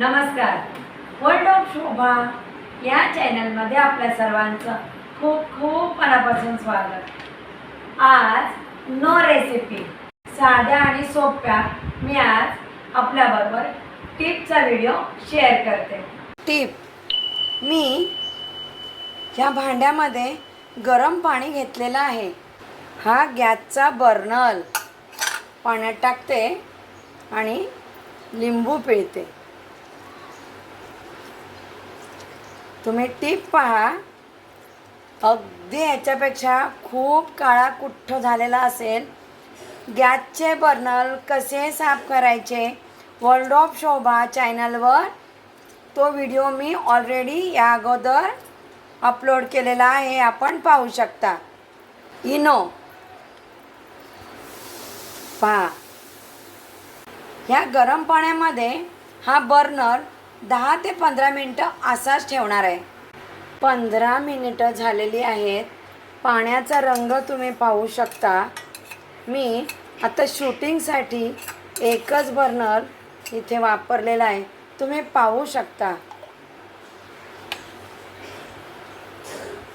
नमस्कार. World of शोभा या चॅनलमध्ये आपल्या सर्वांचं खूप खूप मनापासून स्वागत. आज नो रेसिपी साध्या आणि सोप्या मी आज आपल्याबरोबर टिपचा व्हिडिओ शेअर करते. टिप मी ह्या भांड्यामध्ये गरम पाणी घेतलेलं आहे. हा गॅसचा बर्नल. पाण्यात टाकते आणि लिंबू पिळते. तुम्ही टीप पहा. अगदी ह्याच्यापेक्षा खूप काळा कुठ्ठ झालेला असेल. गॅसचे बर्नल कसे साफ करायचे? वर्ल्ड ऑफ शोभा चॅनलवर तो व्हिडिओ मी ऑलरेडी या अगोदर अपलोड केलेला आहे. आपण पाहू शकता. इनो. पहा. ह्या गरम पाण्यामध्ये हा बर्नर दहा ते पंधरा मिनटं असाच ठेवणार आहे. पंधरा मिनिटं झालेली आहेत. पाण्याचा रंग तुम्ही पाहू शकता. मी आता शूटिंगसाठी एकच बर्नर इथे वापरलेला आहे. तुम्ही पाहू शकता.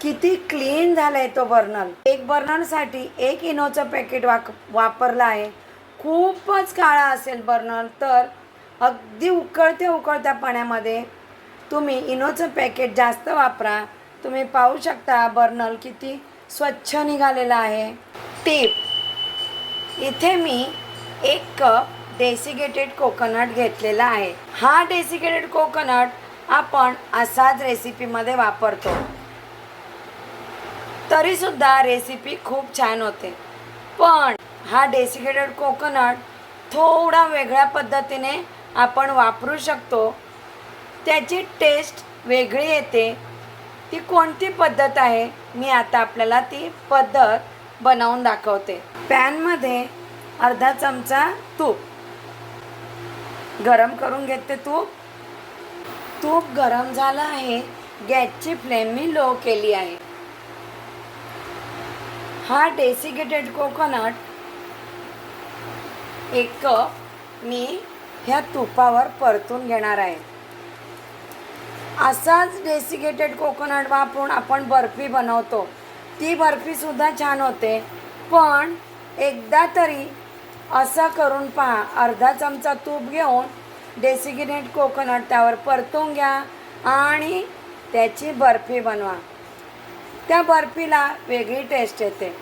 किती क्लीन झालं आहे तो बर्नर एक बर्नरसाठी एक इनोचं पॅकेट वाक वापरलं आहे. खूपच काळा असेल बर्नर तर अगदी उकळत्या उकळत्या पाण्यामध्ये. तुम्ही इनोचं पॅकेट जास्त वापरा. तुम्ही पाहू शकता बर्नल किती स्वच्छ निघालेला आहे. टीप. इथे मी एक कप डेसिकेटेड कोकोनट घेतलेला आहे. हा डेसिकेटेड कोकोनट आपण असाच रेसिपीमध्ये वापरतो. तरीसुद्धा रेसिपी खूप छान होते. पण हा डेसिकेटेड कोकोनट थोडा वेगळ्या पद्धतीने आपण वापरू शकतो त्याची टेस्ट वेगळी येते. ती कोणती पद्धत आहे? मी आता आपल्याला ती पद्धत बनवून दाखवते. पॅनमध्ये अर्धा चमचा तूप. गरम करून घेते तूप. तूप गरम झालं आहे. गॅसची फ्लेम मी लो केली आहे. हा डेसिकेटेड कोकोनट एक कप मी ह्या तुपावर परतून घेणार आहे. असाच डेसिकेटेड कोकोनट वापरून आपण बर्फी बनवतो. ती बर्फीसुद्धा छान होते. पण एकदा तरी असं करून पहा अर्धा चमचा तूप घेऊन डेसिकेटेड कोकोनट त्यावर परतून घ्या आणि त्याची बर्फी बनवा. त्या बर्फीला वेगळी टेस्ट येते.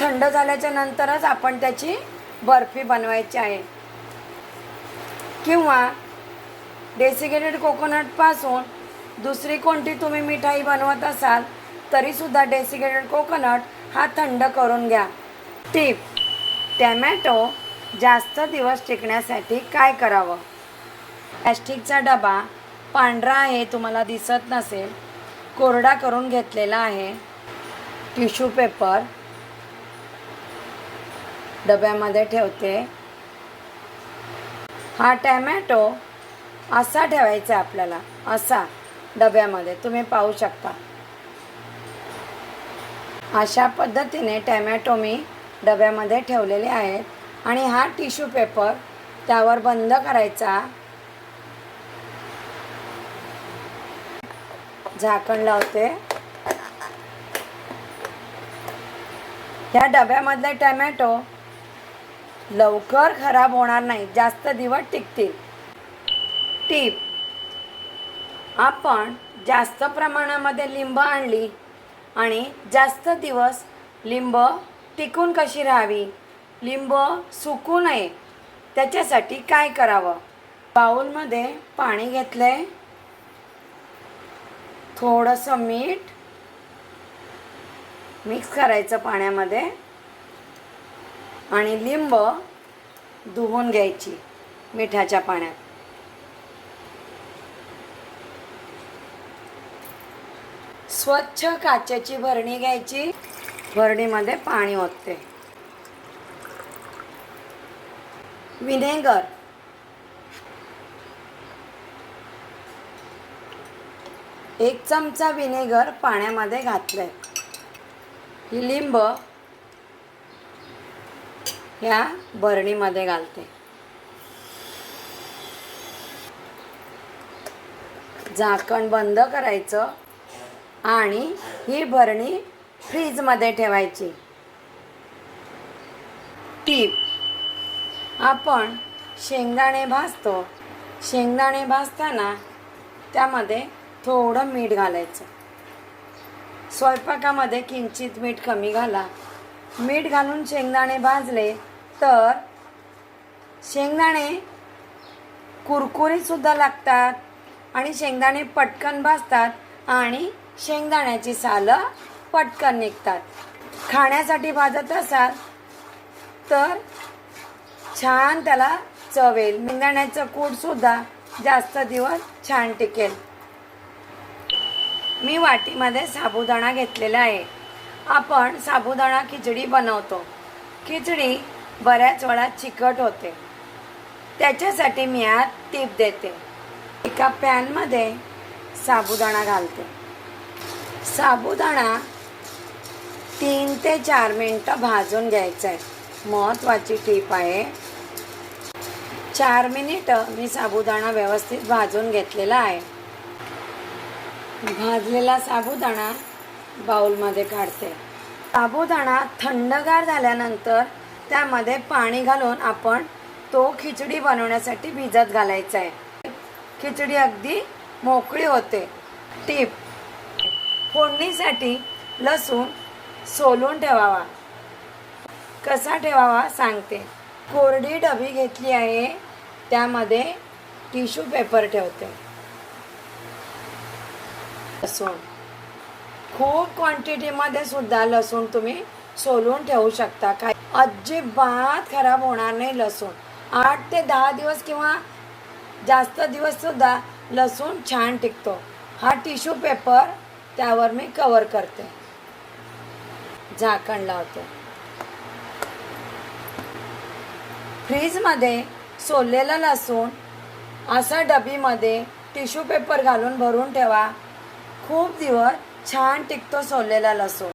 थंड झाल्याच्या नंतरच आपण त्याची बर्फी बनवायची आहे. किंवा डेसिकेटेड कोकोनटपासून दुसरी कोणती तुम्ही मिठाई बनवत असाल तरीसुद्धा डेसिकेटेड कोकोनट हा थंड करून घ्या. टीप टॅमॅटो जास्त दिवस टिकण्यासाठी काय करावं? प्लॅस्टिकचा डबा पांढरा आहे तुम्हाला दिसत नसेल. कोरडा करून घेतलेला आहे. टिश्यू पेपर डब्यामध्ये ठेवते. हा टॅमॅटो असा ठेवायचा आपल्याला असा डब्यामध्ये. तुम्ही पाहू शकता. अशा पद्धतीने टॅमॅटो मी डब्यामध्ये ठेवलेले आहेत. आणि हा टिश्यू पेपर त्यावर बंद करायचा. झाकण लावते. ह्या डब्यामधले टॅमॅटो लवकर खराब होणार नाही. जास्त दिवस टिकतील. टीप आपण जास्त प्रमाणामध्ये लिंब आणली आणि जास्त दिवस लिंब टिकून कशी राहावी? लिंब सुकू नये. त्याच्यासाठी काय करावं? बाऊलमध्ये पाणी घेतलं आहे थोडंसं मीठ. मिक्स करायचं पाण्यामध्ये. आणि लिंब धुवून घ्यायची मिठाच्या पाण्यात. स्वच्छ काचेची भरणी घ्यायची. भरणीमध्ये पाणी ओतते. विनेगर. एक चमचा विनेगर पाण्यामध्ये घातलंय. ही लिंब ह्या बरणीमध्ये घालते. झाकण बंद करायचं आणि ही भरणी फ्रीजमध्ये ठेवायची. टीप. आपण शेंगदाणे भाजतो. शेंगदाणे भाजताना त्यामध्ये थोडं मीठ घालायचं. स्वयंपाकामध्ये किंचित मीठ कमी घाला. मीठ घालून शेंगदाणे भाजले तर शेंगदाणे कुरकुरीतसुद्धा लागतात आणि शेंगदाणे पटकन भाजतात आणि शेंगदाण्याची सालं पटकन निघतात. खाण्यासाठी भाजत असाल तर छान त्याला चवेल शेंगदाण्याचं कूटसुद्धा जास्त दिवस छान टिकेल. मी वाटीमध्ये साबुदाणा घेतलेला आहे. आपण साबुदाणा खिचडी बनवतो. खिचडी बऱ्याच वेळा चिकट होते. त्याच्यासाठी मी आज टीप देते. एका पॅनमध्ये साबुदाणा घालते. साबुदाणा तीन ते चार मिनटं भाजून घ्यायचं आहे महत्त्वाची टीप आहे. चार मिनिटं मी साबुदाणा व्यवस्थित भाजून घेतलेला आहे. भाजलेला साबुदाणा बाउलमध्ये काढते. साबुदाणा थंडगार झाल्यानंतर त्यामध्ये पाणी घालून आपण तो खिचडी बनवण्यासाठी भिजत घालायचा आहे. खिचडी अगदी मोकळी होते. टीप. फोडणीसाठी लसूण सोलून ठेवावा. कसा ठेवावा सांगते. कोरडी डबी घेतली आहे त्यामध्ये टिश्यू पेपर ठेवते. लसूण. खूप क्वांटिटीमध्ये सुद्धा लसूण तुम्ही सोलून ठेवू शकता. काय? अजिबात खराब होणार नाही लसूण. आठ ते दहा दिवस किंवा जास्त दिवस सुद्धा लसूण छान टिकतो. हा टिश्यू पेपर त्यावर मी कवर करते. झाकण लावते. फ्रीजमध्ये सोललेला लसूण असा डबीमध्ये टिश्यू पेपर घालून भरून ठेवा. खूप दिवस छान टिकतो सोललेला लसूण.